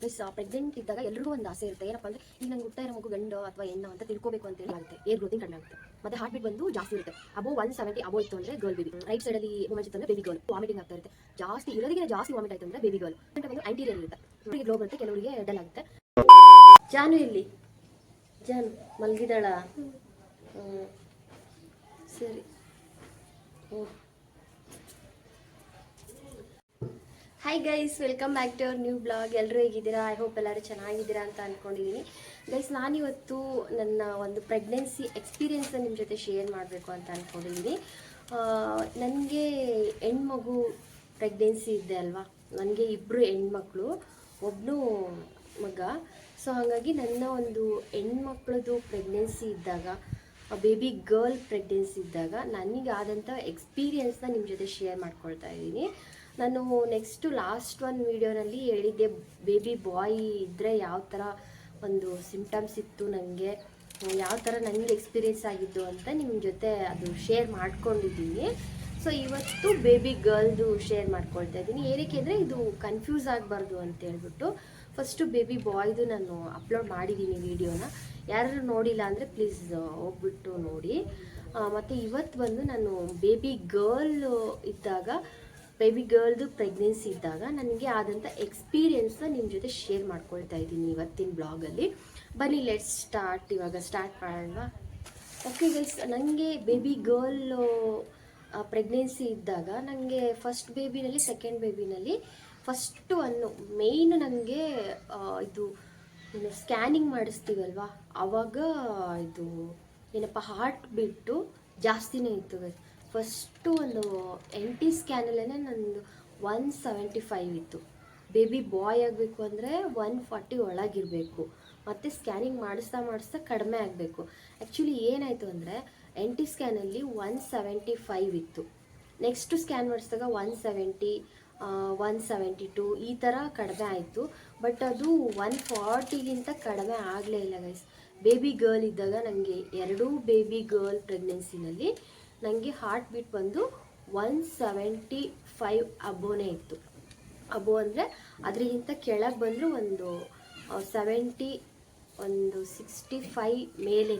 Plus pregnant ಇದ್ದಾಗ ಎಲ್ಲರಿಗೂ ಒಂದು ಆಸೆ ಇರುತ್ತೆ. ಏನಪ್ಪ ಅಂದ್ರೆ, ಈಗ ನಂಗೆ ಹುಟ್ಟ ಇರೋ ಮಗು ಗಂಡ ಅಥವಾ ಹೆಣ್ಣು ಅಂತ ತಿಳ್ಕೊಬೇಕು ಅಂತ ಹೇಳಿ ಆಗುತ್ತೆ ಏರ್ ಗ್ರೋತಿಂಗ್ ಕಡಿಮೆ ಆಗುತ್ತೆ. ಮತ್ತೆ ಹಾರ್ಟ್ ಬೀಟ್ ಬಂದು ಜಾಸ್ತಿ ಇರುತ್ತೆ. ಅಬೋ ಒನ್ ಸೆವೆಂಟಿ ಅಬೋ ಇತ್ತು ಅಂದ್ರೆ ಗರ್ಲ್ ಬೇಬಿ ರೈಟ್ ಸೈಡ್ ಅಲ್ಲಿ ಮೂಮೆಂಟ್ ಇತ್ತು ಅಂದ್ರೆ ಬೇಬಿ ಗರ್ಲ್ ವಾಮಿಟಿಂಗ್ ಆಗ್ತಾ ಇರುತ್ತೆ. ಜಾಸ್ತಿ ಇರೋದಕ್ಕೆ ಜಾಸ್ತಿ ವಾಮಿಟ್ ಆಯ್ತು ಅಂದ್ರೆ ಬೇಬಿ ಗರ್ಲ್ ಅಂತ ಒಂದು ಆಂಟೀರಿಯರ್ ಇರುತ್ತೆ. ಕೆಲವರಿಗೆ ಗ್ಲೋ ಬರುತ್ತೆ, ಕೆಲವರಿಗೆ ಡಲ್ ಆಗುತ್ತೆ. ಜಾನು ಇಲ್ಲಿ. ಜಾನು ಮಲಗಿದಾಳ. ಸರಿ. ಹ್ಞೂ hi guys welcome back to our new blog ಎಲ್ಲರೂ ಹೇಗಿದ್ದೀರಾ? ಐ ಹೋಪ್ ಎಲ್ಲರೂ ಚೆನ್ನಾಗಿದ್ದೀರಾ ಅಂತ ಅಂದ್ಕೊಂಡಿದ್ದೀನಿ ಗೈಸ್ ನಾನಿವತ್ತು ನನ್ನ ಒಂದು ಪ್ರೆಗ್ನೆನ್ಸಿ ಎಕ್ಸ್ಪೀರಿಯೆನ್ಸ್ನ ನಿಮ್ಮ ಜೊತೆ ಶೇರ್ ಮಾಡಬೇಕು ಅಂತ ಅಂದ್ಕೊಂಡಿದ್ದೀನಿ ನನಗೆ ಹೆಣ್ಮಗು ಪ್ರೆಗ್ನೆನ್ಸಿ ಇದೆ ಅಲ್ವಾ? ನನಗೆ ಇಬ್ಬರು ಹೆಣ್ಮಕ್ಳು ಒಬ್ಬನು ಮಗ. ಸೊ ಹಾಗಾಗಿ ನನ್ನ ಒಂದು ಹೆಣ್ಮಕ್ಳದ್ದು ಪ್ರೆಗ್ನೆನ್ಸಿ ಇದ್ದಾಗ ಬೇಬಿ ಗರ್ಲ್ ಪ್ರೆಗ್ನೆನ್ಸಿ ಇದ್ದಾಗ, ನನಗೆ ಆದಂಥ ಎಕ್ಸ್ಪೀರಿಯೆನ್ಸ್ನ ನಿಮ್ಮ ಜೊತೆ ಶೇರ್ ಮಾಡ್ಕೊಳ್ತಾ ಇದ್ದೀನಿ ನಾನು ನೆಕ್ಸ್ಟು ಲಾಸ್ಟ್ ಒನ್ ವೀಡಿಯೋನಲ್ಲಿ ಹೇಳಿದ್ದೆ ಬೇಬಿ ಬಾಯ್ ಇದ್ದರೆ ಯಾವ ಥರ ಒಂದು ಸಿಂಪ್ಟಮ್ಸ್ ಇತ್ತು ನನಗೆ ಯಾವ ಥರ ನನಗೆ ಎಕ್ಸ್ಪೀರಿಯೆನ್ಸ್ ಆಗಿದ್ದು ಅಂತ ನಿಮ್ಮ ಜೊತೆ ಅದು ಶೇರ್ ಮಾಡ್ಕೊಂಡಿದ್ದೀನಿ. ಸೊ ಇವತ್ತು ಬೇಬಿ ಗರ್ಲ್ದು ಶೇರ್ ಮಾಡ್ಕೊಳ್ತಾ ಇದ್ದೀನಿ. ಏನಕ್ಕೆ ಅಂದರೆ ಇದು ಕನ್ಫ್ಯೂಸ್ ಆಗಬಾರ್ದು ಅಂತ ಹೇಳ್ಬಿಟ್ಟು ಫಸ್ಟು ಬೇಬಿ ಬಾಯ್ದು ನಾನು ಅಪ್ಲೋಡ್ ಮಾಡಿದ್ದೀನಿ ವೀಡಿಯೋನ ಯಾರು ನೋಡಿಲ್ಲ ಅಂದರೆ ಪ್ಲೀಸ್ ಹೋಗ್ಬಿಟ್ಟು ನೋಡಿ. ಮತ್ತು ಇವತ್ತು ಬಂದು ನಾನು ಬೇಬಿ ಗರ್ಲ್ ಇದ್ದಾಗ ಬೇಬಿ ಗರ್ಲ್ದು ಪ್ರೆಗ್ನೆನ್ಸಿ ಇದ್ದಾಗ ನನಗೆ ಆದಂಥ ಎಕ್ಸ್ಪೀರಿಯೆನ್ಸ್ನ ನಿಮ್ಮ ಜೊತೆ ಶೇರ್ ಮಾಡ್ಕೊಳ್ತಾ ಇದ್ದೀನಿ ಇವತ್ತಿನ ಬ್ಲಾಗಲ್ಲಿ ಬನ್ನಿ ಲೆಟ್ಸ್ ಸ್ಟಾರ್ಟ್ ಇವಾಗ ಸ್ಟಾರ್ಟ್ ಮಾಡೋಣ. ಓಕೆ ಗೈಸ್ ನನಗೆ ಬೇಬಿ ಗರ್ಲ್ ಪ್ರೆಗ್ನೆನ್ಸಿ ಇದ್ದಾಗ ನನಗೆ ಫಸ್ಟ್ ಬೇಬಿನಲ್ಲಿ ಸೆಕೆಂಡ್ ಬೇಬಿನಲ್ಲಿ ಫಸ್ಟು ಅನ್ನು ಮೇಯ್ನ್ ನನಗೆ ಇದು, ಏನು ಸ್ಕ್ಯಾನಿಂಗ್ ಮಾಡಿಸ್ತೀವಲ್ವಾ? ಆವಾಗ ಇದು, ಏನಪ್ಪ ಹಾರ್ಟ್ ಬಿಟ್ಟು ಜಾಸ್ತಿನೇ ಇತ್ತು ಗೈಸ್ ಫಸ್ಟು ಒಂದು ಎನ್ ಟಿ ಸ್ಕ್ಯಾನಲ್ಲೇ ನಂದು ಒನ್ ಸೆವೆಂಟಿ ಫೈವ್ ಇತ್ತು. ಬೇಬಿ ಬಾಯ್ ಆಗಬೇಕು ಅಂದರೆ ಒನ್ ಫಾರ್ಟಿ ಒಳಗಿರಬೇಕು. ಮತ್ತು ಸ್ಕ್ಯಾನಿಂಗ್ ಮಾಡಿಸ್ತಾ ಮಾಡಿಸ್ತಾ ಕಡಿಮೆ ಆಗಬೇಕು. ಆ್ಯಕ್ಚುಲಿ ಏನಾಯಿತು ಅಂದರೆ ಎನ್ ಟಿ ಸ್ಕ್ಯಾನಲ್ಲಿ ಒನ್ ಸೆವೆಂಟಿ ಫೈವ್ ಇತ್ತು. ನೆಕ್ಸ್ಟು ಸ್ಕ್ಯಾನ್ ಮಾಡಿಸಿದಾಗ one seventy one seventy two ಈ ಥರ ಕಡಿಮೆ ಆಯಿತು. ಬಟ್ ಅದು ಒನ್ ಫಾರ್ಟಿಗಿಂತ ಕಡಿಮೆ ಆಗಲೇ ಇಲ್ಲ ಗೈಸ್ ಬೇಬಿ ಗರ್ಲ್ ಇದ್ದಾಗ ನನಗೆ ಎರಡೂ ಬೇಬಿ ಗರ್ಲ್ ಪ್ರೆಗ್ನೆನ್ಸಿನಲ್ಲಿ ನನಗೆ ಹಾರ್ಟ್ ಬೀಟ್ ಬಂದು ಒನ್ ಸೆವೆಂಟಿ ಫೈವ್ ಅಬೋನೇ ಇತ್ತು. ಅಬೋ ಅಂದರೆ ಅದರಿಗಿಂತ ಕೆಳಗೆ ಬಂದರೂ ಒಂದು ಸೆವೆಂಟಿ ಒಂದು ಸಿಕ್ಸ್ಟಿ ಫೈ ಮೇಲೇ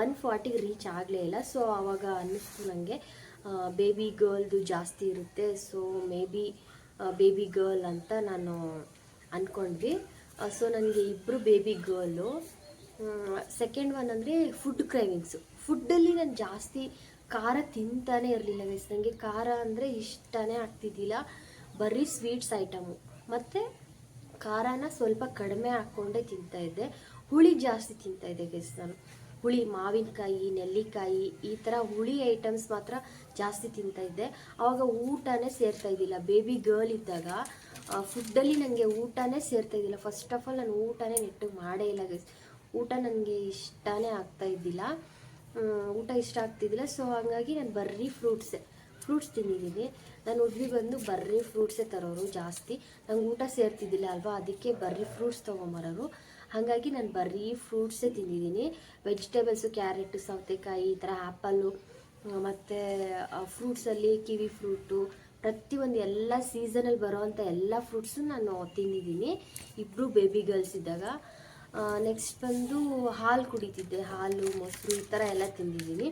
ಒನ್ ಫಾರ್ಟಿಗೆ ರೀಚ್ ಆಗಲೇ ಇಲ್ಲ. ಸೊ ಆವಾಗ ಅನ್ನಿಸ್ತು ನನಗೆ ಬೇಬಿ ಗರ್ಲ್ದು ಜಾಸ್ತಿ ಇರುತ್ತೆ. So maybe baby girl ಅಂತ ನಾನು ಅಂದ್ಕೊಂಡ್ವಿ ಸೊ ನನಗೆ ಇಬ್ಬರು ಬೇಬಿ ಗರ್ಲು ಸೆಕೆಂಡ್ ಒನ್ ಅಂದರೆ ಫುಡ್ ಕ್ರೈವಿಂಗ್ಸು ಫುಡ್ಡಲ್ಲಿ ನಾನು ಜಾಸ್ತಿ ಖಾರ ತಿಂತಾನೆ ಇರಲಿಲ್ಲ ಗೈಸ್ ನನಗೆ ಖಾರ ಅಂದರೆ ಇಷ್ಟನೇ ಆಗ್ತಿದ್ದಿಲ್ಲ. ಬರೀ ಸ್ವೀಟ್ಸ್ ಐಟಮು ಮತ್ತು ಖಾರನ ಸ್ವಲ್ಪ ಕಡಿಮೆ ಹಾಕ್ಕೊಂಡೇ ತಿಂತಾ ಇದ್ದೆ. ಹುಳಿ ಜಾಸ್ತಿ ತಿಂತಾ ಇದ್ದೆ ಗೈಸ್ ನಾನು. ಹುಳಿ ಮಾವಿನಕಾಯಿ, ನೆಲ್ಲಿಕಾಯಿ, ಈ ಥರ ಹುಳಿ ಐಟಮ್ಸ್ ಮಾತ್ರ ಜಾಸ್ತಿ ತಿಂತಾ ಇದ್ದೆ. ಆವಾಗ ಊಟನೇ ಸೇರ್ತಾ ಇದ್ದಿಲ್ಲ. ಬೇಬಿ ಗರ್ಲ್ ಇದ್ದಾಗ ಫುಡ್ಡಲ್ಲಿ ನನಗೆ ಊಟನೇ ಸೇರ್ತಾ ಇದ್ದಿಲ್ಲ. ಫಸ್ಟ್ ಆಫ್ ಆಲ್ ನಾನು ಊಟನೇ ನೆಟ್ಟು ಮಾಡೇ ಇಲ್ಲ ಗೈಸ್ ಊಟ ನನಗೆ ಇಷ್ಟನೇ ಆಗ್ತಾ ಇದ್ದಿಲ್ಲ. ಊಟ ಇಷ್ಟ ಆಗ್ತಿದ್ದಿಲ್ಲ. ಸೊ ಹಾಗಾಗಿ ನಾನು ಬರ್ರೀ ಫ್ರೂಟ್ಸೆ ಫ್ರೂಟ್ಸ್ ತಿಂದಿದ್ದೀನಿ. ನಾನು ಉದ್ವಿ ಬಂದು ಬರ್ರಿ ಫ್ರೂಟ್ಸೇ ತರೋರು ಜಾಸ್ತಿ. ನಂಗೆ ಊಟ ಸೇರ್ತಿದ್ದಿಲ್ಲ ಅಲ್ವಾ? ಅದಕ್ಕೆ ಬರ್ರಿ ಫ್ರೂಟ್ಸ್ ತೊಗೊಂಬರೋರು. ಹಾಗಾಗಿ ನಾನು ಬರ್ರೀ ಫ್ರೂಟ್ಸೇ ತಿಂದಿದ್ದೀನಿ. ವೆಜಿಟೇಬಲ್ಸು ಕ್ಯಾರೆಟು ಸೌತೆಕಾಯಿ, ಈ ಥರ ಆ್ಯಪಲ್ಲು ಮತ್ತು ಫ್ರೂಟ್ಸಲ್ಲಿ ಕಿವಿ ಫ್ರೂಟು ಪ್ರತಿಯೊಂದು ಎಲ್ಲ ಸೀಸನಲ್ಲಿ ಬರೋವಂಥ ಎಲ್ಲ ಫ್ರೂಟ್ಸು ನಾನು ತಿಂದಿದ್ದೀನಿ. ಇಬ್ಬರು ಬೇಬಿ ಗರ್ಲ್ಸ್ ಇದ್ದಾಗ. ನೆಕ್ಸ್ಟ್ ಬಂದು ಹಾಲು ಕುಡಿತಿದ್ದೆ, ಹಾಲು, ಮೊಸರು ಈ ಥರ ಎಲ್ಲ ತಿಂದಿದ್ದೀನಿ.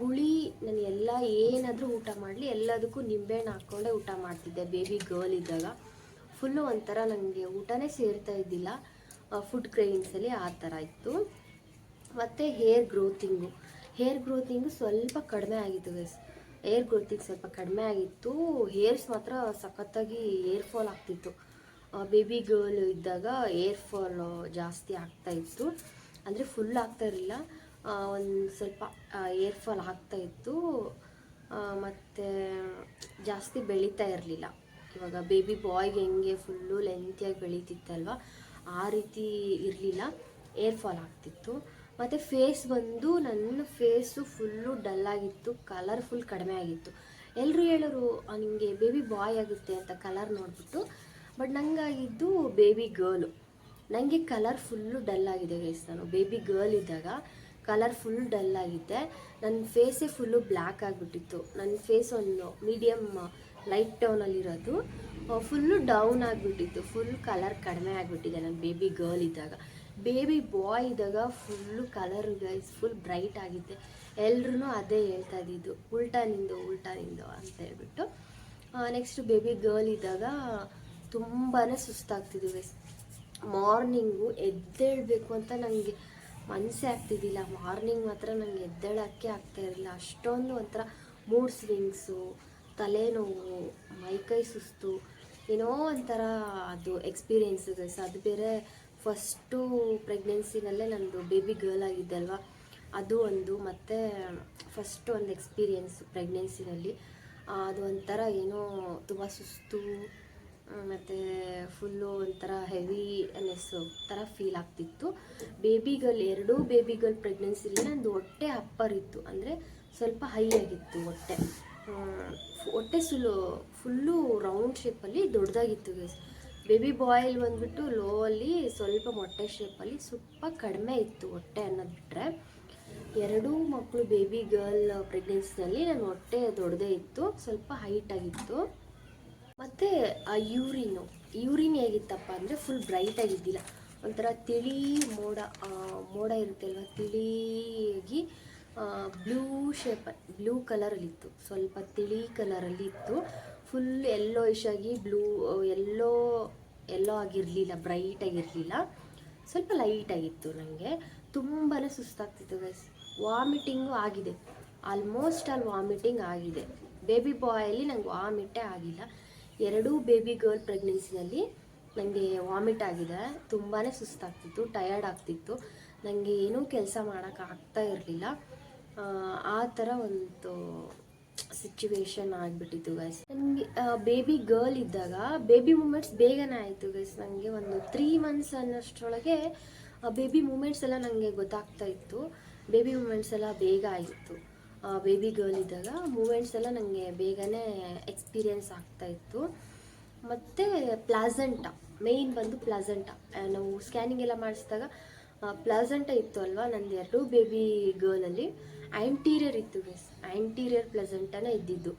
ಹುಳಿ ನಾನು ಎಲ್ಲ ಏನಾದರೂ ಊಟ ಮಾಡಲಿ, ಎಲ್ಲದಕ್ಕೂ ನಿಂಬೆಹಣ್ಣು ಹಾಕ್ಕೊಂಡೇ ಊಟ ಮಾಡ್ತಿದ್ದೆ. ಬೇಬಿ ಗರ್ಲ್ ಇದ್ದಾಗ ಫುಲ್ಲು ಒಂಥರ ನನಗೆ ಊಟನೇ ಸೇರ್ತಾ ಇದ್ದಿಲ್ಲ. ಫುಡ್ ಕ್ರೇವಿಂಗ್ಸಲ್ಲಿ ಆ ಥರ ಇತ್ತು. ಮತ್ತು ಹೇರ್ ಗ್ರೋತಿಂಗು ಹೇರ್ ಗ್ರೋತಿಂಗು ಸ್ವಲ್ಪ ಕಡಿಮೆ ಆಗಿತ್ತು ಗೈಸ್ ಹೇರ್ ಗ್ರೋತಿಂಗ್ ಸ್ವಲ್ಪ ಕಡಿಮೆ ಆಗಿತ್ತು. ಹೇರ್ಸ್ ಮಾತ್ರ ಸಖತ್ತಾಗಿ ಹೇರ್ ಫಾಲ್ ಆಗ್ತಿತ್ತು. ಬೇಬಿ ಗರ್ಲ್ ಇದ್ದಾಗ ಏರ್ ಫಾಲ್ ಜಾಸ್ತಿ ಆಗ್ತಾ ಇತ್ತು. ಅಂದರೆ ಫುಲ್ ಆಗ್ತಾ ಇರಲಿಲ್ಲ. ಒಂದು ಸ್ವಲ್ಪ ಏರ್ ಫಾಲ್ ಆಗ್ತಾ ಇತ್ತು. ಮತ್ತು ಜಾಸ್ತಿ ಬೆಳೀತಾ ಇರಲಿಲ್ಲ. ಇವಾಗ ಬೇಬಿ ಬಾಯ್ಗೆ ಹೆಂಗೆ ಫುಲ್ಲು ಲೆಂತಿಯಾಗಿ ಬೆಳೀತಿತ್ತಲ್ವ ಆ ರೀತಿ ಇರಲಿಲ್ಲ. ಏರ್ ಫಾಲ್ ಆಗ್ತಿತ್ತು. ಮತ್ತು ಫೇಸ್ ಬಂದು ನನ್ನ ಫೇಸು ಫುಲ್ಲು ಡಲ್ ಆಗಿತ್ತು ಕಲರ್ ಫುಲ್ ಕಡಿಮೆ ಆಗಿತ್ತು. ಎಲ್ಲರೂ ಹೇಳೋರು "ಆ, ನಿಮಗೆ ಬೇಬಿ ಬಾಯ್ ಆಗುತ್ತೆ ಅಂತ ಕಲರ್ ನೋಡಿಬಿಟ್ಟು ಬಟ್ ನಂಗಾಗಿದ್ದು ಬೇಬಿ ಗರ್ಲು ನನಗೆ ಕಲರ್ ಫುಲ್ಲು ಡಲ್ ಆಗಿದೆ ಗೈಸ್ ನಾನು. ಬೇಬಿ ಗರ್ಲ್ ಇದ್ದಾಗ ಕಲರ್ ಫುಲ್ ಡಲ್ ಆಗಿದ್ದೆ ನನ್ನ ಫೇಸೇ ಫುಲ್ಲು ಬ್ಲ್ಯಾಕ್ ಆಗಿಬಿಟ್ಟಿತ್ತು. ನನ್ನ ಫೇಸ್ ಒಂದು ಮೀಡಿಯಮ್ ಲೈಟ್ ಟೌನಲ್ಲಿರೋದು ಫುಲ್ಲು ಡೌನ್ ಆಗಿಬಿಟ್ಟಿತ್ತು. ಫುಲ್ ಕಲರ್ ಕಡಿಮೆ ಆಗಿಬಿಟ್ಟಿದೆ ನನ್ನ ಬೇಬಿ ಗರ್ಲ್ ಇದ್ದಾಗ. ಬೇಬಿ ಬಾಯ್ ಇದ್ದಾಗ full colour guys full bright ಆಗಿದ್ದೆ ಎಲ್ರೂ ಅದೇ ಹೇಳ್ತಾ ಇದ್ದಿದ್ದು. ಉಲ್ಟಾ ನಿಂದು ಉಲ್ಟಾ ನಿಂದು ಅಂತ ಹೇಳ್ಬಿಟ್ಟು. ನೆಕ್ಸ್ಟ್ ಬೇಬಿ ಗರ್ಲ್ ಇದ್ದಾಗ ತುಂಬಾ ಸುಸ್ತಾಗ್ತಿದ್ವು. ಗೈಸ್ ಮಾರ್ನಿಂಗು ಎದ್ದೇಳಬೇಕು ಅಂತ ನನಗೆ ಮನಸ್ಸೇ ಆಗ್ತಿದ್ದಿಲ್ಲ. ಮಾರ್ನಿಂಗ್ ಮಾತ್ರ ನನಗೆ ಎದ್ದೇಳೋಕ್ಕೆ ಆಗ್ತಾ ಇರಲಿಲ್ಲ. ಅಷ್ಟೊಂದು ಒಂಥರ ಮೂಡ್ ಸ್ವಿಂಗ್ಸು, ತಲೆನೋವು ಮೈಕೈ ಸುಸ್ತು, ಏನೋ ಒಂಥರ ಅದು ಎಕ್ಸ್ಪೀರಿಯೆನ್ಸ್ ಗೈಸ್ ಅದು ಬೇರೆ ಫಸ್ಟು ಪ್ರೆಗ್ನೆನ್ಸಿನಲ್ಲೇ ನನ್ನದು ಬೇಬಿ ಗರ್ಲ್ ಆಗಿದ್ದೆ ಅಲ್ವಾ? ಅದು ಒಂದು. ಮತ್ತು ಫಸ್ಟ್ ಒಂದು ಎಕ್ಸ್ಪೀರಿಯೆನ್ಸ್ ಪ್ರೆಗ್ನೆನ್ಸಿನಲ್ಲಿ. ಅದು ಒಂಥರ ಏನೋ ತುಂಬ ಸುಸ್ತು ಮತ್ತು ಫುಲ್ಲು ಒಂಥರ ಹೆವಿನೆಸ್ ಥರ ಫೀಲ್ ಆಗ್ತಿತ್ತು. ಬೇಬಿ ಗರ್ಲ್ ಎರಡೂ ಬೇಬಿ ಗರ್ಲ್ ಪ್ರೆಗ್ನೆನ್ಸಿಲಿ ನಂದು ಹೊಟ್ಟೆ ಅಪ್ಪರ್ ಇತ್ತು. ಅಂದರೆ ಸ್ವಲ್ಪ ಹೈ ಆಗಿತ್ತು ಹೊಟ್ಟೆ. ಹೊಟ್ಟೆ ಸುಲು ಫುಲ್ಲು ರೌಂಡ್ ಶೇಪಲ್ಲಿ ದೊಡ್ಡದಾಗಿತ್ತು ಗೈಸ್ ಬೇಬಿ ಬಾಯ್ಲ್ ಬಂದುಬಿಟ್ಟು ಲೋ ಅಲ್ಲಿ ಸ್ವಲ್ಪ ಮೊಟ್ಟೆ ಶೇಪಲ್ಲಿ ಸ್ವಲ್ಪ ಕಡಿಮೆ ಇತ್ತು ಹೊಟ್ಟೆ ಅನ್ನೋದು ಬಿಟ್ಟರೆ ಎರಡೂ ಮಕ್ಕಳು ಬೇಬಿ ಗರ್ಲ್ ಪ್ರೆಗ್ನೆನ್ಸಿನಲ್ಲಿ ನನ್ನ ಹೊಟ್ಟೆ ದೊಡ್ಡದೇ ಇತ್ತು. ಸ್ವಲ್ಪ ಹೈಟ್ ಆಗಿತ್ತು. ಮತ್ತು ಆ ಯೂರಿನು, ಯೂರಿನ್ ಹೇಗಿತ್ತಪ್ಪ ಅಂದರೆ ಫುಲ್ ಬ್ರೈಟ್ ಆಗಿದ್ದಿಲ್ಲ. ಒಂಥರ ತಿಳಿ ಮೋಡ ಮೋಡ ಇರುತ್ತೆ ಅಲ್ವಾ, ತಿಳಿಯಾಗಿ ಬ್ಲೂ ಶೇಪ್ ಬ್ಲೂ ಕಲರಲ್ಲಿತ್ತು ಸ್ವಲ್ಪ ತಿಳಿ ಕಲರಲ್ಲಿ ಇತ್ತು. ಫುಲ್ ಎಲ್ಲೋ ಆಗಿ ಬ್ಲೂ ಎಲ್ಲೋ ಎಲ್ಲೋ ಆಗಿರಲಿಲ್ಲ ಬ್ರೈಟ್ ಆಗಿರಲಿಲ್ಲ. ಸ್ವಲ್ಪ ಲೈಟ್ ಆಗಿತ್ತು ನನಗೆ ತುಂಬಾ ಸುಸ್ತಾಗ್ತಿತ್ತು ಗೈಸ್ ವಾಮಿಟಿಂಗು ಆಗಿದೆ. ಆಲ್ಮೋಸ್ಟ್ ಅಲ್ಲಿ ವಾಮಿಟಿಂಗ್ ಆಗಿದೆ. ಬೇಬಿ ಬಾಯಲ್ಲಿ ನಂಗೆ ವಾಮಿಟೇ ಆಗಿಲ್ಲ. ಎರಡೂ ಬೇಬಿ ಗರ್ಲ್ ಪ್ರೆಗ್ನೆನ್ಸಿನಲ್ಲಿ ನನಗೆ ವಾಮಿಟ್ ಆಗಿದೆ. ತುಂಬಾ ಸುಸ್ತಾಗ್ತಿತ್ತು ಟಯರ್ಡ್ ಆಗ್ತಿತ್ತು. ನನಗೆ ಏನೂ ಕೆಲಸ ಮಾಡೋಕ್ಕೆ ಆಗ್ತಾ ಇರಲಿಲ್ಲ. ಆ ಥರ ಒಂದು ಸಿಚುವೇಶನ್ ಆಗಿಬಿಟ್ಟಿತ್ತು ಗೈಸ್ ನನಗೆ ಬೇಬಿ ಗರ್ಲ್ ಇದ್ದಾಗ ಬೇಬಿ ಮೂಮೆಂಟ್ಸ್ ಬೇಗನೆ ಆಯಿತು ಗೈಸ್ ನನಗೆ ಒಂದು ತ್ರೀ ಮಂತ್ಸ್ ಅನ್ನೋಷ್ಟರೊಳಗೆ ಬೇಬಿ ಮೂಮೆಂಟ್ಸ್ ಎಲ್ಲ ನನಗೆ ಗೊತ್ತಾಗ್ತಾ ಇತ್ತು. ಬೇಬಿ ಮೂಮೆಂಟ್ಸ್ ಎಲ್ಲ ಬೇಗ ಆಗಿತ್ತು ಬೇಬಿ ಗರ್ಲ್ ಇದ್ದಾಗ ಮೂಮೆಂಟ್ಸ್ ಎಲ್ಲ ನನಗೆ ಬೇಗನೆ ಎಕ್ಸ್ಪೀರಿಯೆನ್ಸ್ ಆಗ್ತಾ ಇತ್ತು. ಮತ್ತು ಪ್ಲಾಸಂಟ ಮೇಯ್ನ್ ಬಂದು ಪ್ಲಾಸಂಟ ನಾವು ಸ್ಕ್ಯಾನಿಂಗ್ ಎಲ್ಲ ಮಾಡಿಸಿದಾಗ ಪ್ಲಾಸಂಟ ಇತ್ತು ಅಲ್ವಾ ನಂದು ಎರಡೂ ಬೇಬಿ ಗರ್ಲಲ್ಲಿ ಆ್ಯಂಟೀರಿಯರ್ ಇತ್ತು ಗೈಸ್ ಆ್ಯಂಟೀರಿಯರ್ ಪ್ಲಸೆಂಟನೇ ಇದ್ದಿದ್ದು.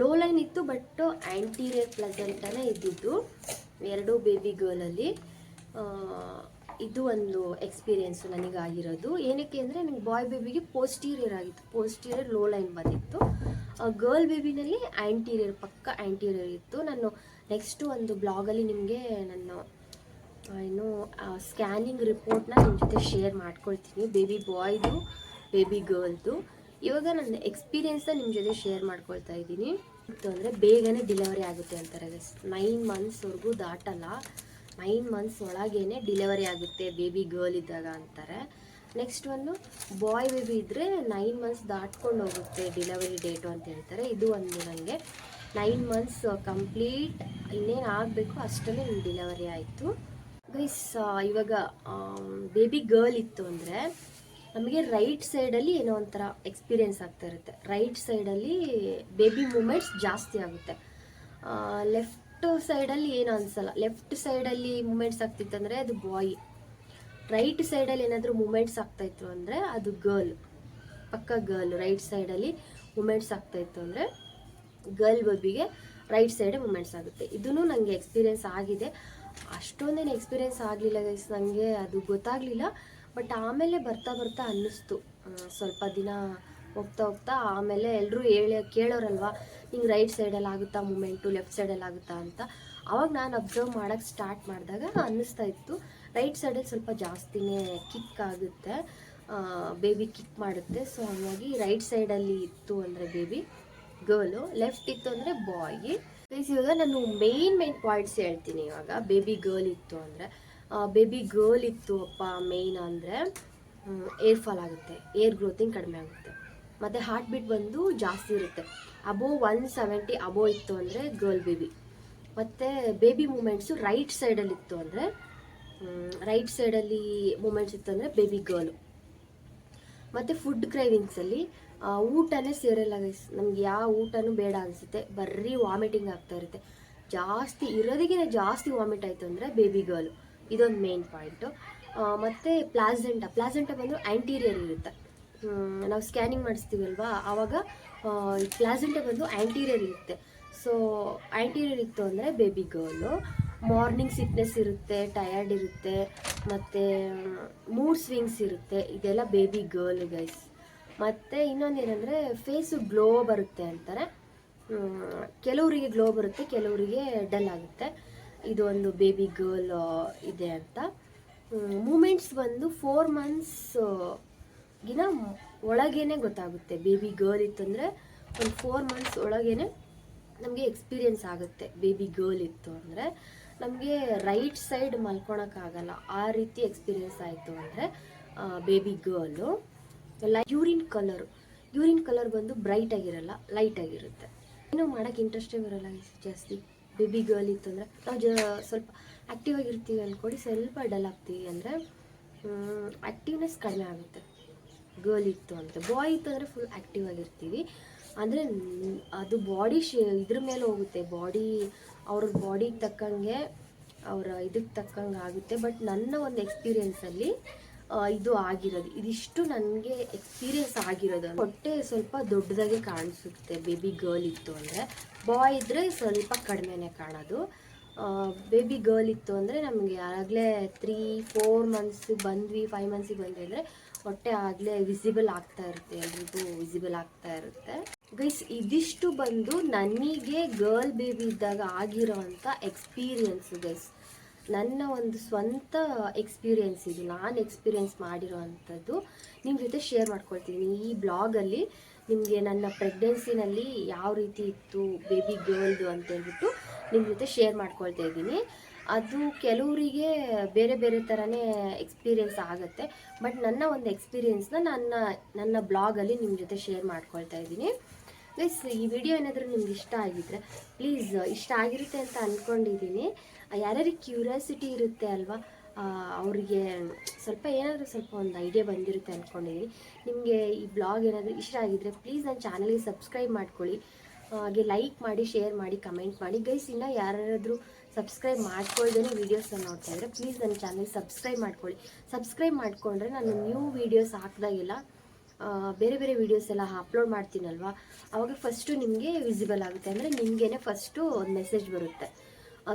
ಲೋ ಲೈನ್ ಇತ್ತು ಬಟ್ ಆ್ಯಂಟೀರಿಯರ್ ಪ್ಲಸೆಂಟನೇ ಇದ್ದಿದ್ದು ಎರಡೂ ಬೇಬಿ ಗರ್ಲಲ್ಲಿ ಇದು ಒಂದು ಎಕ್ಸ್ಪೀರಿಯೆನ್ಸು ನನಗಾಗಿರೋದು. ಏನಕ್ಕೆ ಅಂದರೆ ನನಗೆ ಬಾಯ್ ಬೇಬಿಗೆ ಪೋಸ್ಟೀರಿಯರ್ ಆಗಿತ್ತು. ಪೋಸ್ಟೀರಿಯರ್ ಲೋ ಲೈನ್ ಬಂದಿತ್ತು. ಗರ್ಲ್ ಬೇಬಿನಲ್ಲಿ ಆ್ಯಂಟೀರಿಯರ್ ಪಕ್ಕ ಆ್ಯಂಟೀರಿಯರ್ ಇತ್ತು. ನಾನು ನೆಕ್ಸ್ಟು ಒಂದು ಬ್ಲಾಗಲ್ಲಿ ನಿಮಗೆ ನಾನು ಆ, ಏನು ಸ್ಕ್ಯಾನಿಂಗ್ ರಿಪೋರ್ಟ್ನ ನಿಮ್ಮ ಜೊತೆ ಶೇರ್ ಮಾಡ್ಕೊಳ್ತೀನಿ. ಬೇಬಿ ಬಾಯ್ದು ಬೇಬಿ ಗರ್ಲ್ದು ಇವಾಗ ನನ್ನ ಎಕ್ಸ್ಪೀರಿಯೆನ್ಸ್ನ ನಿಮ್ಮ ಜೊತೆ ಶೇರ್ ಮಾಡ್ಕೊಳ್ತಾ ಇದ್ದೀನಿ. ಅಂದರೆ ಬೇಗನೆ ಡಿಲಿವರಿ ಆಗುತ್ತೆ ಅಂತಾರೆ ನೈನ್ ಮಂತ್ಸ್ವರೆಗೂ ದಾಟಲ್ಲ. ನೈನ್ ಮಂತ್ಸ್ ಒಳಗೇನೆ ಡಿಲಿವರಿ ಆಗುತ್ತೆ ಬೇಬಿ ಗರ್ಲ್ ಇದ್ದಾಗ ಅಂತಾರೆ. ನೆಕ್ಸ್ಟ್ ಒಂದು ಬಾಯ್ ಬೇಬಿ ಇದ್ದರೆ ನೈನ್ ಮಂತ್ಸ್ ದಾಟ್ಕೊಂಡು ಹೋಗುತ್ತೆ ಡಿಲಿವರಿ ಡೇಟು ಅಂತ ಹೇಳ್ತಾರೆ. ಇದು ಒಂದು ನನಗೆ ನೈನ್ ಮಂತ್ಸ್ ಕಂಪ್ಲೀಟ್ ಇನ್ನೇನು ಆಗಬೇಕು ಅಷ್ಟರಲ್ಲಿ ನನ್ನ ಡಿಲಿವರಿ ಆಯಿತು. ಗೈಸ್ ಇವಾಗ ಬೇಬಿ ಗರ್ಲ್ ಇತ್ತು ಅಂದರೆ ನಮಗೆ ರೈಟ್ ಸೈಡಲ್ಲಿ ಏನೋ ಒಂಥರ ಎಕ್ಸ್ಪೀರಿಯೆನ್ಸ್ ಆಗ್ತಾ ಇರುತ್ತೆ. ರೈಟ್ ಸೈಡಲ್ಲಿ ಬೇಬಿ ಮೂಮೆಂಟ್ಸ್ ಜಾಸ್ತಿ ಆಗುತ್ತೆ. ಲೆಫ್ಟ್ ಸೈಡಲ್ಲಿ ಏನು ಅನ್ಸಲ್ಲ. ಲೆಫ್ಟ್ ಸೈಡಲ್ಲಿ ಮೂಮೆಂಟ್ಸ್ ಆಗ್ತಿತ್ತಂದರೆ ಅದು ಬಾಯ್ ರೈಟ್ ಸೈಡಲ್ಲಿ ಏನಾದರೂ ಮೂಮೆಂಟ್ಸ್ ಆಗ್ತಾಯಿತ್ತು ಅಂದರೆ ಅದು ಗರ್ಲ್ ಪಕ್ಕ ಗರ್ಲ್ ರೈಟ್ ಸೈಡಲ್ಲಿ ಮೂಮೆಂಟ್ಸ್ ಆಗ್ತಾಯಿತ್ತು ಅಂದರೆ ಗರ್ಲ್ ಬಬ್ಬಿಗೆ ರೈಟ್ ಸೈಡೇ ಮೂಮೆಂಟ್ಸ್ ಆಗುತ್ತೆ. ಇದೂ ನನಗೆ ಎಕ್ಸ್ಪೀರಿಯೆನ್ಸ್ ಆಗಿದೆ. ಅಷ್ಟೊಂದೇನು ಎಕ್ಸ್ಪೀರಿಯೆನ್ಸ್ ಆಗಲಿಲ್ಲ ಗೈಸ್ ನನಗೆ ಅದು ಗೊತ್ತಾಗಲಿಲ್ಲ. ಬಟ್ ಆಮೇಲೆ ಬರ್ತಾ ಬರ್ತಾ ಅನ್ನಿಸ್ತು. ಸ್ವಲ್ಪ ದಿನ ಹೋಗ್ತಾ ಹೋಗ್ತಾ ಆಮೇಲೆ ಎಲ್ಲರೂ ಹೇಳಿ ಕೇಳೋರಲ್ವಾ, ಹಿಂಗೆ ರೈಟ್ ಸೈಡಲ್ಲಿ ಆಗುತ್ತಾ ಮೂಮೆಂಟು ಲೆಫ್ಟ್ ಸೈಡಲ್ಲಿ ಆಗುತ್ತಾ ಅಂತ. ಅವಾಗ ನಾನು ಅಬ್ಸರ್ವ್ ಮಾಡೋಕ್ಕೆ ಸ್ಟಾರ್ಟ್ ಮಾಡಿದಾಗ ಅನ್ನಿಸ್ತಾ ಇತ್ತು. ರೈಟ್ ಸೈಡಲ್ಲಿ ಸ್ವಲ್ಪ ಜಾಸ್ತಿನೇ ಕಿಕ್ ಆಗುತ್ತೆ. ಬೇಬಿ ಕಿಕ್ ಮಾಡುತ್ತೆ. ಸೊ ಹಾಗಾಗಿ ರೈಟ್ ಸೈಡಲ್ಲಿ ಇತ್ತು ಅಂದರೆ ಬೇಬಿ ಗರ್ಲು ಲೆಫ್ಟ್ ಇತ್ತು ಅಂದರೆ ಬಾಯ್ ಪ್ಲೀಸ್ ಇವಾಗ ನಾನು ಮೇನ್ ಮೇನ್ ಪಾಯಿಂಟ್ಸ್ ಹೇಳ್ತೀನಿ ಇವಾಗ. ಬೇಬಿ ಗರ್ಲ್ ಇತ್ತು ಅಂದರೆ ಬೇಬಿ ಗರ್ಲ್ ಇತ್ತು ಅಪ್ಪ ಮೇಯ್ನ್ ಅಂದರೆ ಏರ್ ಫಾಲ್ ಆಗುತ್ತೆ. ಏರ್ ಗ್ರೋತಿಂಗ್ ಕಡಿಮೆ ಆಗುತ್ತೆ. ಮತ್ತು ಹಾರ್ಟ್ ಬೀಟ್ ಬಂದು ಜಾಸ್ತಿ ಇರುತ್ತೆ. ಅಬೋ ಒನ್ ಸೆವೆಂಟಿ ಅಬೋ ಇತ್ತು ಅಂದರೆ ಗರ್ಲ್ ಬೇಬಿ ಮತ್ತು ಬೇಬಿ ಮೂಮೆಂಟ್ಸು ರೈಟ್ ಸೈಡಲ್ಲಿ ಇತ್ತು ಅಂದರೆ ರೈಟ್ ಸೈಡಲ್ಲಿ ಮೂಮೆಂಟ್ಸ್ ಇತ್ತು ಅಂದರೆ ಬೇಬಿ ಗರ್ಲು ಮತ್ತು ಫುಡ್ ಕ್ರೈವಿಂಗ್ಸಲ್ಲಿ ಊಟನೇ ಸೇರಲ್ಲ ಗೈಸ್ ನಮ್ಗೆ ಯಾವ ಊಟನೂ ಬೇಡ ಅನಿಸುತ್ತೆ. ಬರ್ರಿ ವಾಮಿಟಿಂಗ್ ಆಗ್ತಾ ಇರುತ್ತೆ. ಜಾಸ್ತಿ, ಇರೋದಕ್ಕಿಂತ ಜಾಸ್ತಿ ವಾಮಿಟ್ ಆಯಿತು ಅಂದರೆ ಬೇಬಿ ಗರ್ಲು ಇದೊಂದು ಮೇನ್ ಪಾಯಿಂಟು ಮತ್ತು ಪ್ಲಾಸೆಂಟ ಪ್ಲಾಸೆಂಟ ಬಂದು ಆ್ಯಂಟೀರಿಯರ್ ಇರುತ್ತೆ. ನಾವು ಸ್ಕ್ಯಾನಿಂಗ್ ಮಾಡಿಸ್ತೀವಲ್ವಾ? ಆವಾಗ ಪ್ಲಾಸೆಂಟ ಬಂದು ಆ್ಯಂಟೀರಿಯರ್ ಇರುತ್ತೆ. ಸೊ ಆ್ಯಂಟೀರಿಯರ್ ಇತ್ತು ಅಂದರೆ ಬೇಬಿ ಗರ್ಲು ಮಾರ್ನಿಂಗ್ ಸಿಕ್ನೆಸ್ ಇರುತ್ತೆ ಟಯರ್ಡ್ ಇರುತ್ತೆ, ಮತ್ತು ಮೂಡ್ ಸ್ವಿಂಗ್ಸ್ ಇರುತ್ತೆ. ಇದೆಲ್ಲ ಬೇಬಿ ಗರ್ಲ್ ಗೈಸ್ ಮತ್ತು ಇನ್ನೊಂದೇನೆಂದರೆ ಫೇಸು ಗ್ಲೋ ಬರುತ್ತೆ ಅಂತಾರೆ. ಕೆಲವರಿಗೆ ಗ್ಲೋ ಬರುತ್ತೆ, ಕೆಲವರಿಗೆ ಡಲ್ ಆಗುತ್ತೆ. ಇದು ಒಂದು ಬೇಬಿ ಗರ್ಲ್ ಇದೆ ಅಂತ. ಮೂಮೆಂಟ್ಸ್ ಬಂದು ಫೋರ್ ಮಂತ್ಸ್ ಗಿನ ಒಳಗೇನೆ ಗೊತ್ತಾಗುತ್ತೆ. ಬೇಬಿ ಗರ್ಲ್ ಇತ್ತಂದರೆ ಒಂದು ಫೋರ್ ಮಂತ್ಸ್ ಒಳಗೇನೆ ನಮಗೆ ಎಕ್ಸ್ಪೀರಿಯನ್ಸ್ ಆಗುತ್ತೆ. ಬೇಬಿ ಗರ್ಲ್ ಇತ್ತು ಅಂದರೆ ನಮಗೆ ರೈಟ್ ಸೈಡ್ ಮಲ್ಕೊಳಕ್ಕಾಗಲ್ಲ. ಆ ರೀತಿ ಎಕ್ಸ್ಪೀರಿಯನ್ಸ್ ಆಯಿತು ಅಂದರೆ ಬೇಬಿ ಗರ್ಲು ಎಲ್ಲ ಯೂರಿನ್ ಕಲರು ಯೂರಿನ್ ಕಲರ್ ಬಂದು ಬ್ರೈಟ್ ಆಗಿರಲ್ಲ ಲೈಟ್ ಆಗಿರುತ್ತೆ. ಏನೋ ಮಾಡೋಕ್ಕೆ ಇಂಟ್ರೆಸ್ಟೇ ಬರಲ್ಲ ಜಾಸ್ತಿ. ಬೇಬಿ ಗರ್ಲ್ ಇತ್ತು ಅಂದರೆ ನಾವು ಜ, ಸ್ವಲ್ಪ ಆ್ಯಕ್ಟಿವ್ ಆಗಿರ್ತೀವಿ ಅಂದ್ಕೊಳ್ಳಿ ಸ್ವಲ್ಪ ಡಲ್ ಆಗ್ತೀವಿ ಅಂದರೆ ಆ್ಯಕ್ಟಿವ್ನೆಸ್ ಕಡಿಮೆ ಆಗುತ್ತೆ. ಗರ್ಲ್ ಇತ್ತು ಅಂತ. ಬಾಯ್ ಇತ್ತು ಅಂದರೆ ಫುಲ್ ಆ್ಯಕ್ಟಿವ್ ಆಗಿರ್ತೀವಿ. ಅಂದರೆ ಅದು ಬಾಡಿ ಶೇ, ಇದ್ರ ಮೇಲೆ ಹೋಗುತ್ತೆ. ಬಾಡಿ ಅವ್ರ ಬಾಡಿಗೆ ತಕ್ಕಂಗೆ, ಅವರ ಇದಕ್ಕೆ ತಕ್ಕಂಗೆ ಆಗುತ್ತೆ. ಬಟ್ ನನ್ನ ಒಂದು ಎಕ್ಸ್ಪೀರಿಯೆನ್ಸಲ್ಲಿ ಇದು ಆಗಿರೋದು. ಇದಿಷ್ಟು ನನಗೆ ಎಕ್ಸ್ಪೀರಿಯೆನ್ಸ್ ಆಗಿರೋದು. ಹೊಟ್ಟೆ ಸ್ವಲ್ಪ ದೊಡ್ಡದಾಗೆ ಕಾಣಿಸುತ್ತೆ. ಬೇಬಿ ಗರ್ಲ್ ಇತ್ತು ಅಂದರೆ. ಬಾಯ್ ಇದ್ದರೆ ಸ್ವಲ್ಪ ಕಡಿಮೆನೇ ಕಾಣೋದು. ಬೇಬಿ ಗರ್ಲ್ ಇತ್ತು ಅಂದರೆ ನಮಗೆ ಆಗಲೇ ತ್ರೀ ಫೋರ್ ಮಂತ್ಸ್ ಬಂದ್ವಿ ಫೈವ್ ಮಂತ್ಸಿಗೆ ಬಂದ್ವಿ ಅಂದರೆ ಹೊಟ್ಟೆ ಆಗಲೇ ವಿಸಿಬಲ್ ಆಗ್ತಾ ಇರುತ್ತೆ, ಎಲ್ರಿಗೂ ವಿಸಿಬಲ್ ಆಗ್ತಾ ಇರುತ್ತೆ. ಗೈಸ್ ಇದಿಷ್ಟು ಬಂದು ನನಗೆ ಗರ್ಲ್ ಬೇಬಿ ಇದ್ದಾಗ ಆಗಿರೋ ಅಂಥ ಎಕ್ಸ್ಪೀರಿಯನ್ಸ್ ಗೈಸ್ ನನ್ನ ಒಂದು ಸ್ವಂತ ಎಕ್ಸ್ಪೀರಿಯೆನ್ಸ್ ಇದು. ನಾನು ಎಕ್ಸ್ಪೀರಿಯೆನ್ಸ್ ಮಾಡಿರೋ ಅಂಥದ್ದು ನಿಮ್ಮ ಜೊತೆ ಶೇರ್ ಮಾಡ್ಕೊಳ್ತೀನಿ. ಈ ಬ್ಲಾಗಲ್ಲಿ ನಿಮಗೆ ನನ್ನ ಪ್ರೆಗ್ನೆನ್ಸಿನಲ್ಲಿ ಯಾವ ರೀತಿ ಇತ್ತು ಬೇಬಿ ಗರ್ಲ್ದು ಅಂತ ಹೇಳ್ಬಿಟ್ಟು ನಿಮ್ಮ ಜೊತೆ ಶೇರ್ ಮಾಡ್ಕೊಳ್ತಾ ಇದ್ದೀನಿ. ಅದು ಕೆಲವರಿಗೆ ಬೇರೆ ಬೇರೆ ಥರನೇ ಎಕ್ಸ್ಪೀರಿಯೆನ್ಸ್ ಆಗುತ್ತೆ. ಬಟ್ ನನ್ನ ಒಂದು ಎಕ್ಸ್ಪೀರಿಯೆನ್ಸ್ನ ನನ್ನ ನನ್ನ ಬ್ಲಾಗಲ್ಲಿ ನಿಮ್ಮ ಜೊತೆ ಶೇರ್ ಮಾಡ್ಕೊಳ್ತಾ ಇದ್ದೀನಿ. ಪ್ಲೀಸ್ ಈ ವಿಡಿಯೋ ಏನಾದರೂ ನಿಮ್ಗೆ ಇಷ್ಟ ಆಗಿದ್ರೆ ಪ್ಲೀಸ್ ಇಷ್ಟ ಆಗಿರುತ್ತೆ ಅಂತ ಅಂದ್ಕೊಂಡಿದ್ದೀನಿ ಯಾರ್ಯಾರಿಗೆ ಕ್ಯೂರಿಯಾಸಿಟಿ ಇರುತ್ತೆ ಅಲ್ವಾ ಅವರಿಗೆ ಸ್ವಲ್ಪ ಏನಾದರೂ ಸ್ವಲ್ಪ ಒಂದು ಐಡಿಯಾ ಬಂದಿರುತ್ತೆ ಅಂದ್ಕೊಂಡಿದ್ದೀನಿ ನಿಮಗೆ ಈ ಬ್ಲಾಗ್ ಏನಾದರೂ ಇಷ್ಟ ಆಗಿದ್ರೆ ಪ್ಲೀಸ್ ನನ್ನ ಚಾನಲಿಗೆ ಸಬ್ಸ್ಕ್ರೈಬ್ ಮಾಡ್ಕೊಳ್ಳಿ. ಹಾಗೆ ಲೈಕ್ ಮಾಡಿ ಶೇರ್ ಮಾಡಿ ಕಮೆಂಟ್ ಮಾಡಿ. ಗೈಸ್ ಇನ್ನು ಯಾರಾದರೂ ಸಬ್ಸ್ಕ್ರೈಬ್ ಮಾಡ್ಕೊಳ್ದೇ ವೀಡಿಯೋಸ್ನ ನೋಡ್ತಾ ಇದ್ದರೆ ಪ್ಲೀಸ್ ನನ್ನ ಚಾನಲ್ ಸಬ್ಸ್ಕ್ರೈಬ್ ಮಾಡ್ಕೊಳ್ಳಿ. ಸಬ್ಸ್ಕ್ರೈಬ್ ಮಾಡಿಕೊಂಡ್ರೆ ನಾನು ನ್ಯೂ ವೀಡಿಯೋಸ್ ಹಾಕಿದಾಗೆಲ್ಲ ಬೇರೆ ಬೇರೆ ವೀಡಿಯೋಸ್ ಎಲ್ಲ ಅಪ್ಲೋಡ್ ಮಾಡ್ತೀನಲ್ವಾ? ಅವಾಗ ಫಸ್ಟು ನಿಮಗೆ ವಿಸಿಬಲ್ ಆಗುತ್ತೆ. ಅಂದರೆ ನಿಮಗೇನೆ ಫಸ್ಟು ಒಂದು ಮೆಸೇಜ್ ಬರುತ್ತೆ.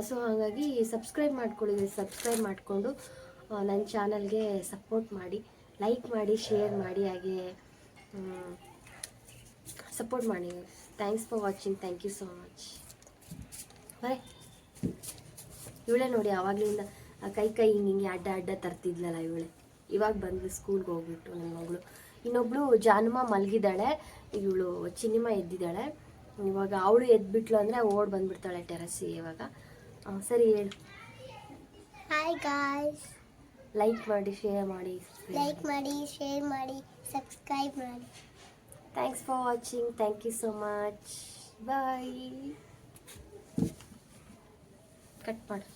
ಸೊ ಹಾಗಾಗಿ ಸಬ್ಸ್ಕ್ರೈಬ್ ಮಾಡ್ಕೊಳ್ಳಿ ಸಬ್ಸ್ಕ್ರೈಬ್ ಮಾಡಿಕೊಂಡು ನನ್ನ ಚಾನಲ್ಗೆ ಸಪೋರ್ಟ್ ಮಾಡಿ. ಲೈಕ್ ಮಾಡಿ ಶೇರ್ ಮಾಡಿ, ಹಾಗೆ ಸಪೋರ್ಟ್ ಮಾಡಿ thanks for watching thank you so much bye ಇವಳೆ ನೋಡಿ ಆವಾಗಲಿಂದ ಕೈ ಕೈ ಹಿಂಗೆ ಹಿಂಗೆ ಅಡ್ಡ ಅಡ್ಡ ತರ್ತಿದ್ಲಲ್ಲ ಇವಳೆ. ಇವಾಗ ಬಂದ್ಲು ಸ್ಕೂಲ್ಗೆ ಹೋಗ್ಬಿಟ್ಟು ನನ್ನ ಮಗಳು. ಇನ್ನೊಬ್ಳು ಜಾನುಮ ಮಲಗಿದ್ದಾಳೆ ಇವಳು ಚಿನ್ನಿಮ ಎದ್ದಿದ್ದಾಳೆ. ಇವಾಗ ಅವಳು ಎದ್ಬಿಟ್ಲು ಅಂದರೆ ಓಡ್ ಬಂದ್ಬಿಡ್ತಾಳೆ ಟೆರಸ್ಸಿಗೆ ಇವಾಗ. ಸರಿ ಹೇಳು. ಹಾಯ್ ಗಾಯ್ಸ್ ಲೈಕ್ ಮಾಡಿ ಶೇರ್ ಮಾಡಿ ಲೈಕ್ ಮಾಡಿ ಶೇರ್ ಮಾಡಿ ಸಬ್ಸ್ಕ್ರೈಬ್ ಮಾಡಿ. thanks for watching thank you so much bye cut ಮಾಡು